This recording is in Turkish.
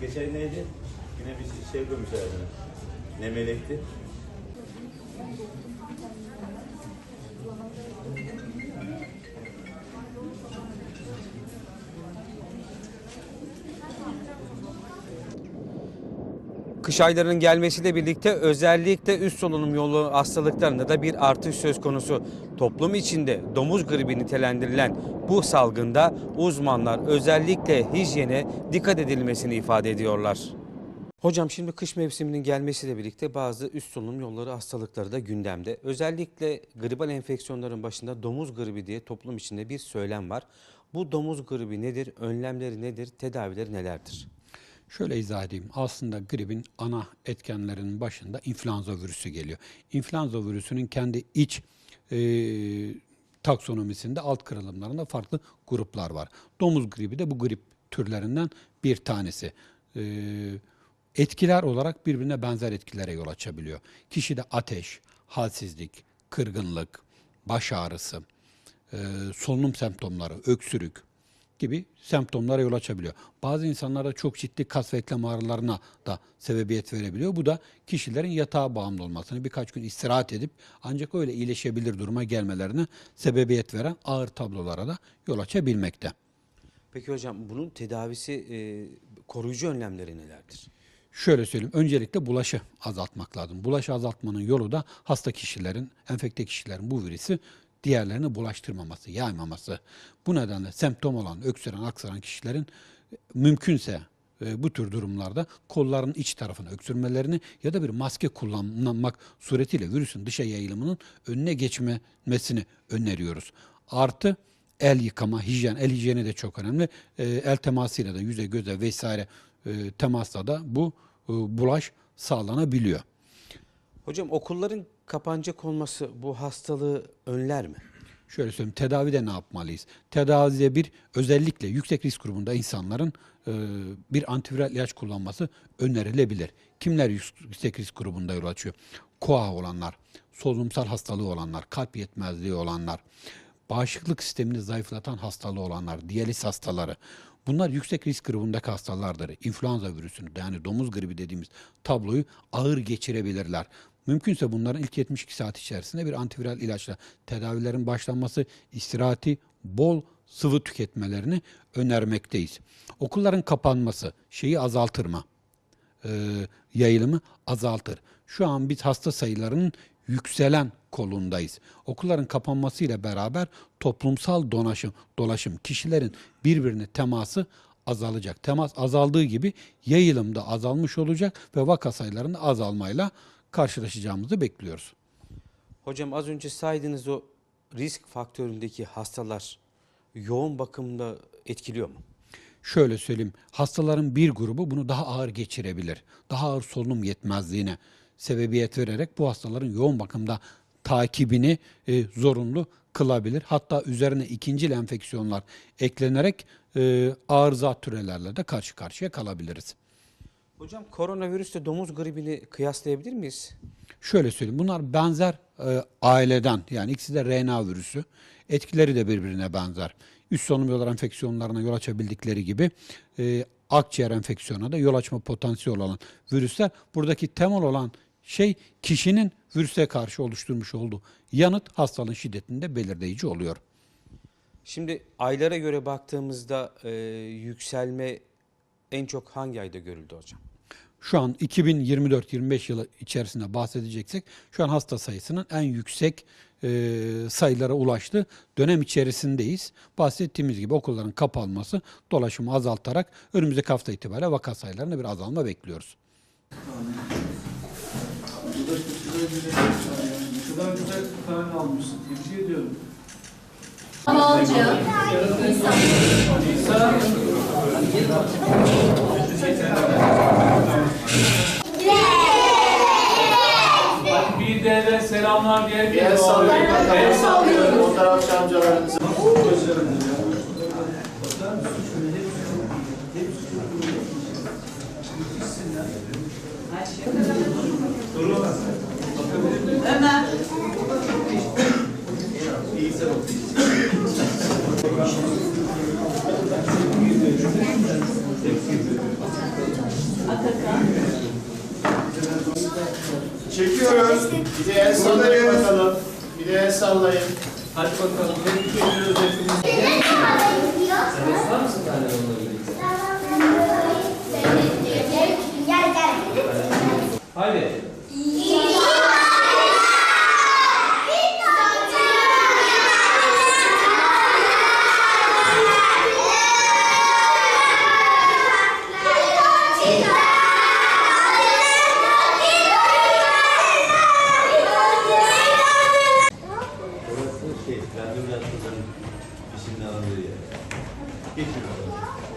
Geçen neydi? Yine bir şey adına. Ne melekti? Kış aylarının gelmesiyle birlikte özellikle üst solunum yolu hastalıklarında da bir artış söz konusu. Toplum içinde domuz gribi nitelendirilen bu salgında uzmanlar özellikle hijyene dikkat edilmesini ifade ediyorlar. Hocam şimdi kış mevsiminin gelmesiyle birlikte bazı üst solunum yolları hastalıkları da gündemde. Özellikle gribal enfeksiyonların başında domuz gribi diye toplum içinde bir söylem var. Bu domuz gribi nedir? Önlemleri nedir? Tedavileri nelerdir? Şöyle izah edeyim. Aslında gripin ana etkenlerinin başında influenza virüsü geliyor. İnfluenza virüsünün kendi iç e, taksonomisinde alt kırılımlarında farklı gruplar var. Domuz gribi de bu grip türlerinden bir tanesi. E, etkiler olarak birbirine benzer etkilere yol açabiliyor. Kişide ateş, halsizlik, kırgınlık, baş ağrısı, e, solunum semptomları, öksürük gibi semptomlara yol açabiliyor. Bazı insanlarda çok ciddi kas ve eklem ağrılarına da sebebiyet verebiliyor. Bu da kişilerin yatağa bağımlı olmasını, birkaç gün istirahat edip ancak öyle iyileşebilir duruma gelmelerine sebebiyet veren ağır tablolara da yol açabilmekte. Peki hocam bunun tedavisi e, koruyucu önlemleri nelerdir? Şöyle söyleyeyim, öncelikle bulaşı azaltmak lazım. Bulaşı azaltmanın yolu da hasta kişilerin, enfekte kişilerin bu virüsü diğerlerine bulaştırmaması, yaymaması. Bu nedenle semptom olan, öksüren, aksaran kişilerin e, mümkünse e, bu tür durumlarda kolların iç tarafına öksürmelerini ya da bir maske kullanmak suretiyle virüsün dışa yayılımının önüne geçmesini öneriyoruz. Artı el yıkama, hijyen, el hijyeni de çok önemli. E, el temasıyla da yüze göze vesaire temasla da bu bulaş sağlanabiliyor. Hocam okulların kapanacak olması bu hastalığı önler mi? Şöyle söyleyeyim, tedavide ne yapmalıyız? Tedavide bir özellikle yüksek risk grubunda insanların e, bir antiviral ilaç kullanması önerilebilir. Kimler yüksek risk grubunda yol açıyor? KOA olanlar, solunumsal hastalığı olanlar, kalp yetmezliği olanlar, bağışıklık sistemini zayıflatan hastalığı olanlar, diyaliz hastaları. Bunlar yüksek risk grubundaki hastalardır. İnfluenza virüsünü yani domuz gribi dediğimiz tabloyu ağır geçirebilirler. Mümkünse bunların ilk 72 saat içerisinde bir antiviral ilaçla tedavilerin başlanması, istirahati, bol sıvı tüketmelerini önermekteyiz. Okulların kapanması şeyi azaltır mı? Ee, yayılımı azaltır. Şu an biz hasta sayılarının yükselen kolundayız. Okulların kapanmasıyla beraber toplumsal dolaşım, dolaşım kişilerin birbirine teması azalacak. Temas azaldığı gibi yayılım da azalmış olacak ve vaka sayılarında azalmayla karşılaşacağımızı bekliyoruz. Hocam az önce saydığınız o risk faktöründeki hastalar yoğun bakımda etkiliyor mu? Şöyle söyleyeyim, hastaların bir grubu bunu daha ağır geçirebilir. Daha ağır solunum yetmezliğine sebebiyet vererek bu hastaların yoğun bakımda takibini e, zorunlu kılabilir. Hatta üzerine ikinci enfeksiyonlar eklenerek e, ağır zat türelerle de karşı karşıya kalabiliriz. Hocam koronavirüsle domuz gribini kıyaslayabilir miyiz? Şöyle söyleyeyim, bunlar benzer e, aileden yani ikisi de RNA virüsü. Etkileri de birbirine benzer. Üst solunum yolları enfeksiyonlarına yol açabildikleri gibi e, akciğer enfeksiyonuna da yol açma potansiyeli olan virüsler. Buradaki temel olan şey kişinin virüse karşı oluşturmuş olduğu yanıt hastalığın şiddetinde belirleyici oluyor. Şimdi aylara göre baktığımızda e, yükselme en çok hangi ayda görüldü hocam? Şu an 2024-25 yılı içerisinde bahsedeceksek şu an hasta sayısının en yüksek e, sayılara ulaştığı dönem içerisindeyiz. Bahsettiğimiz gibi okulların kapanması dolaşımı azaltarak önümüzdeki hafta itibariyle vaka sayılarında bir azalma bekliyoruz. Şuradan güzel kalem almışsın. Tebrik ediyorum. Balcı, Hadi bir de selamlar diye bir El sallıyorum. El sallıyorum. Fotoğrafçı amcalarımızı. Ömer. Bilgisayar Atakan. Çekiyoruz. Bir de el sallayın bakalım. Bir de el sallayın. Hadi bakalım. Ne bir şey özetimiz. Ne kadar gidiyor? Sen ister misin tane onları? Tamam. Geçiyorum.